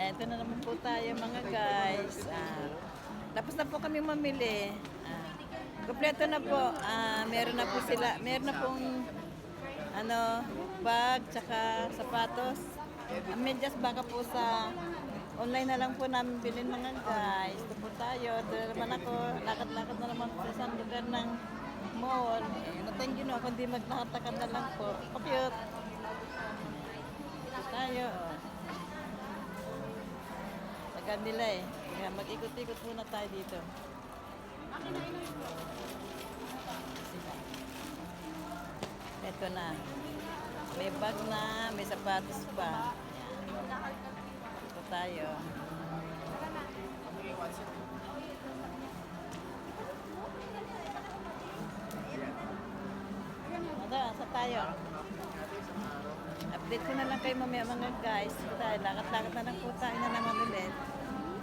Eto na naman po tayo mga guys. Ah, tapos na po kami mamili. Ah, kompleto na po. Ah, meron na po sila. Meron na pong ano, bag, tsaka sapatos. Ang medyas baka po sa online na lang po namin bilhin mga guys. Ito po tayo. Na naman ako. Lakad-lakad na naman sa isang lugar ng mall. Eh, natang gino ako. Hindi maglakad-lakad na lang po. Pakyut. Ito tayo. Oh. Tagan nila eh. Kaya mag-ikot-ikot muna tayo dito. Ito na. May bag na, may sapatos pa. Ayan. Ito tayo. Ano, sa tayo? Update ko na lang kayo mamaya mga guys. Tayo, lakad-lakad na lang po tayo na naman.